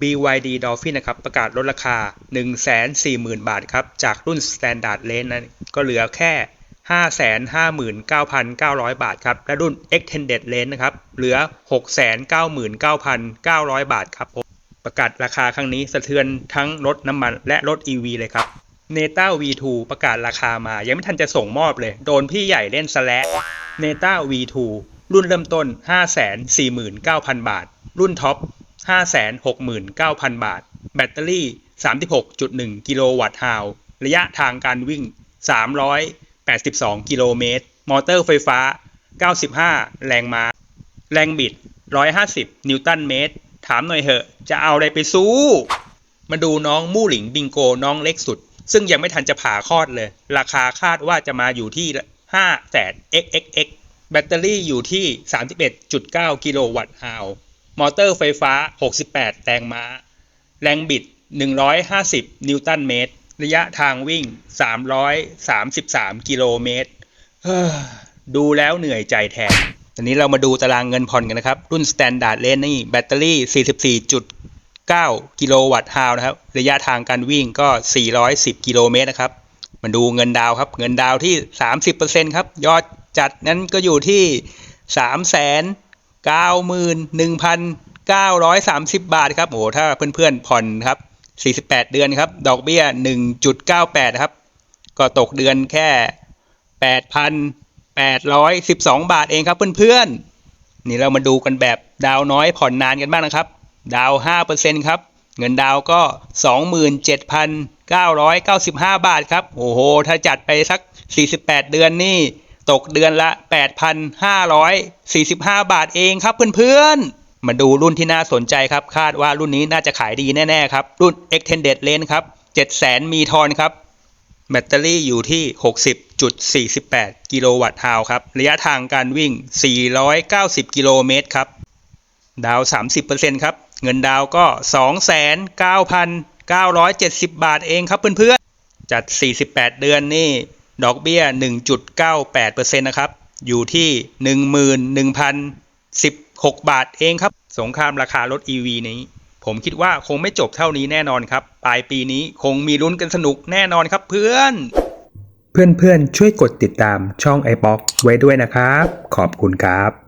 BYD Dolphin นะครับประกาศลดราคา 140,000 บาทครับจากรุ่น Standard Range นั้นก็เหลือแค่ 559,900 บาทครับและรุ่น Extended Range นะครับเหลือ 699,900 บาทครับผมประกาศราคาครั้งนี้สะเทือนทั้งรถน้ำมันและรถ EV เลยครับ n e t a V2 ประกาศราคามา ยังไม่ทันจะส่งมอบเลย โดนพี่ใหญ่เล่นซะแล้ว n e t a V2 รุ่นเริ่มต้น 549,000 บาท รุ่นท็อป 569,000 บาท แบตเตอรี่ 36.1 กิโลวัตต์ฮาวระยะทางการวิ่ง 382 กิโลเมตร มอเตอร์ไฟฟ้า 95 แรงม้า แรงบิด 150 นิวตันเมตร ถามหน่อยเหอะ จะเอาอะไรไปสู้ มาดูน้องมู่หลิงบิงโกน้องเล็กสุด ซึ่งยังไม่ทันจะผ่าคลอดเลย ราคาคาดว่าจะมาอยู่ที่5แสน xxx แบตเตอรี่อยู่ที่ 31.9 กิโลวัตต์ฮาว มอเตอร์ไฟฟ้า 68 แรงม้า แรงบิด 150 นิวตันเมตร ระยะทางวิ่ง 333 กิโลเมตร ดูแล้วเหนื่อยใจแทนตอนนี้เรามาดูตารางเงินผ่อนกันนะครับ รุ่น Standard Range นี่แบตเตอรี่ 44.9 กิโลวัตต์ฮาวนะครับ ระยะทางการวิ่งก็ 410 กิโลเมตรนะครับ มาดูเงินดาวครับ เงินดาวที่ 30%ครับ ยอดจัดนั้นก็อยู่ที่ 3 0 0 0 0 91,930 บาทครับโอ้โหถ้าเพื่อนๆผ่อนครับ 48 เดือนครับ ดอกเบี้ย 1.98 ครับ ก็ตกเดือนแค่ 8,812 บาทเองครับเพื่อนๆ นี่เรามาดูกันแบบดาวน้อยผ่อนนานกันบ้างนะครับ ดาว 5%ครับ เงินดาวก็ 27,995 บาทครับ โอ้โห ถ้าจัดไปสัก 48 เดือนนี่ ตกเดือนละ 8,545 บาทเองครับเพื่อนๆ มาดูรุ่นที่น่าสนใจครับ คาดว่ารุ่นนี้น่าจะขายดีแน่ ๆ ครับ รุ่น Extended Range ครับ 700,000 มีทอนครับ แบตเตอรี่อยู่ที่ 60.48 กิโลวัตต์ฮาวครับ ระยะทางการวิ่ง 490 กิโลเมตรครับ ดาว 30%ครับ เงินดาวก็ 29,970 บาทเองครับเพื่อนๆ จัด 48 เดือนนี่ ดอกเบี้ย 1.98%นะครับ อยู่ที่ 11,016 บาทเองครับ สงครามราคารถ EV นี้ ผมคิดว่าคงไม่จบเท่านี้แน่นอนครับ ปลายปีนี้คงมีลุ้นกันสนุกแน่นอนครับเพื่อน เพื่อนๆ ช่วยกดติดตามช่อง iBox ไว้ด้วยนะครับ ขอบคุณครับ